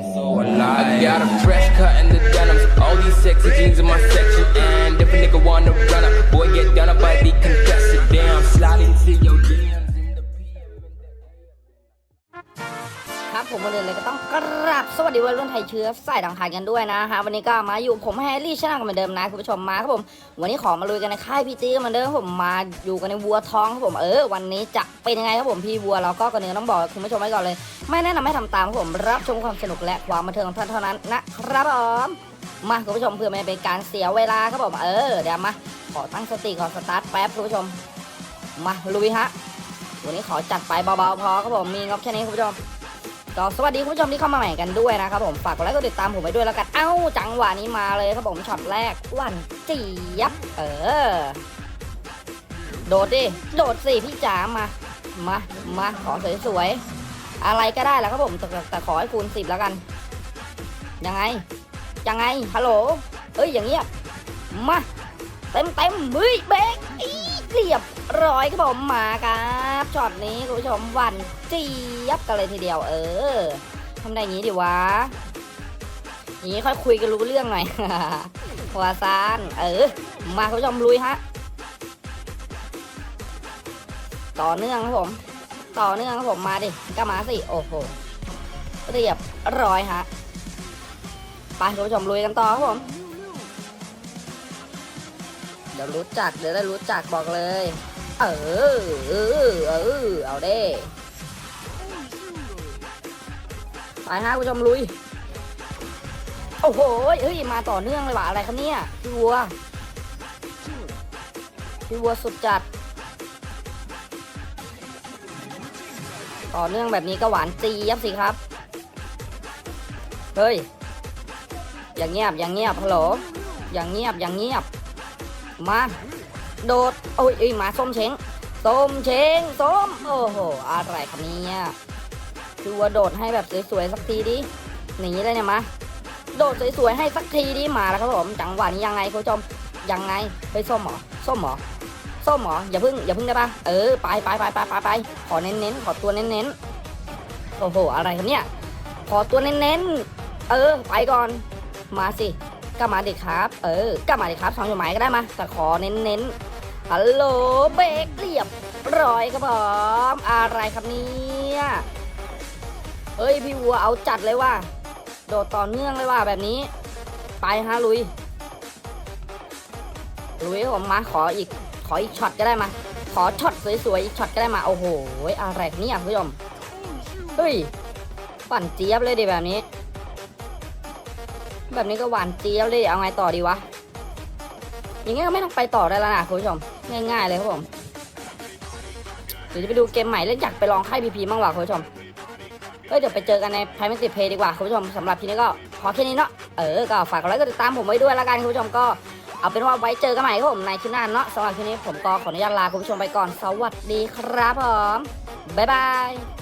alive. I got a fresh cut in the denims. All these sexy jeans in my section. And if a nigga wanna run up, boy, ผมมาเลยเลยก็ต้องกราบสวัสดีวัยรุ่นไทยเชื้อสายดังไทยกันด้วยนะฮะวันนี้ก็มาอยู่ผมแฮร์รี่ชนะกันเหมือนเดิมนะคุณผู้ชมมาครับผมวันนี้ขอมาลุยกันในค่ายพีตีกันเหมือนเดิมผมมาอยู่กันในวัวทองครับผมเออวันนี้จะเป็นยังไงครับผมพี่วัวเราก็ก่อนอื่นต้องบอกคุณผู้ชมไว้ก่อนเลย ไม่แนะนำให้ทำตามครับผมรับชมความสนุกและความบันเทิงของท่านเท่านั้นนะครับผมมาคุณผู้ชมเพื่อไม่เป็นการเสียเวลาครับผมเออเดี๋ยวมาขอตั้งสติก่อนสตาร์ทแป๊บคุณผู้ชมมาลุยฮะวันนี้ขอจัดไปเบาๆพอครับผมมีงบแค่นี้คุณผู้ชม ก็สวัสดีคุณผู้ชมที่เข้ามาใหม่กันด้วยนะครับผมฝากกดไลค์กดติดตามผมไปด้วยแล้วกันเอ้าจังหวะนี้มาเลยครับผมช็อตแรกวันเจี๊ยบเออ โดดดิโดดสิพี่จ๋ามามามาขอสวยๆอะไรก็ได้แล้วครับผมแต่แต่ขอให้คูณสิบแล้วกัน ยังไงยังไงฮัลโหลเอ้ยอย่างเงี้ยมาเต็มเต็มๆเฮ้ยเบรกอี เรียบร้อยครับผมมาครับช็อตนี้คุณผู้ชมหวันจี๊ยบกันเลยทีเดียว เออทำได้อย่างนี้ดิวะอย่างนี้ค่อยคุยกันรู้เรื่องหน่อยหัวซานเออ มาคุณผู้ชมลุยฮะต่อเนื่องครับผม ต่อเนื่องครับผมมาดิก็มาสิโอ้โหเรียบร้อยฮะไปคุณผู้ชมลุยกันต่อครับผม เดี๋ยวรู้จักเดี๋ยวได้รู้จักบอกเลย เออเออเออเอาเด้ไปฮะคุณผู้ชมลุย โอ้โหเฮ้ยมาต่อเนื่องเลยว่ะอะไรครับเนี่ยพี่วัวพี่วัวสุดจัด ต่อเนื่องแบบนี้ก็หวานจียับสิครับ เฮ้ย อย่างเงียบอย่างเงียบฮัลโหลอย่างเงียบอย่างเงียบ มา โดดโอ้ยเอ้ยมาส้มเช้งส้มเช้งส้ม โอ้โห อะไรครับเนี่ยดูว่าโดดให้แบบสวยๆสักทีดิหนีเลยเนี่ยมา โดดสวยๆให้สักทีดิมาแล้วครับผมจังหวะนี้ยังไงคุณผู้ชมยังไงไปส้มเหรอส้มเหรอส้มเหรออย่าพึ่งอย่าพึ่งได้ปะเออไปไปไปไปไปไปขอเน้นๆขอตัวเน้นๆโอ้โหอะไรครับเนี่ยขอตัวเน้นๆเออไปก่อนมาสิ ก็มาดิครับ เออก็มาดิครับสองจดหมายก็ได้มา แต่ขอเน้นๆฮัลโหลเบรกเรียบร้อยครับผมอะไรครับเนี่ยเฮ้ยพี่วัวเอาจัดเลยว่าโดดต่อเนื่องเลยว่าแบบนี้ ไปฮะลุยลุยผมมาขออีกขออีกช็อตก็ได้มา ขอช็อตสวยๆอีกช็อตก็ได้มาโอ้โหอะไรครับเนี่ยคุณผู้ชมเฮ้ยปั่นเจี๊ยบเลยดิแบบนี้ แบบนี้ก็หวานเจี๊ยบเลยเอาไงต่อดีวะ อย่างงี้ก็ไม่ต้องไปต่อได้แล้วนะคุณผู้ชม ง่ายๆเลยครับผมเดี๋ยวจะไปดูเกมใหม่แล้วอยากไปลองค่ายพีพีบ้างว่ะคุณผู้ชมก็เดี๋ยวไปเจอกันในไพรเมติเพย์ดีกว่าคุณผู้ชมสำหรับทีนี้ก็พอแค่นี้เนาะ เออ ก็ฝากกดไลค์กดติดตามผมไว้ด้วยล้วกันคุณผู้ชมก็เอาเป็นว่าไว้เจอกันใหม่ครับผมในคลิปหน้าเนาะสำหรับทีนี้ผมก็ขออนุญาตลาคุณผู้ชมไปก่อน สวัสดีครับผม บ๊ายบาย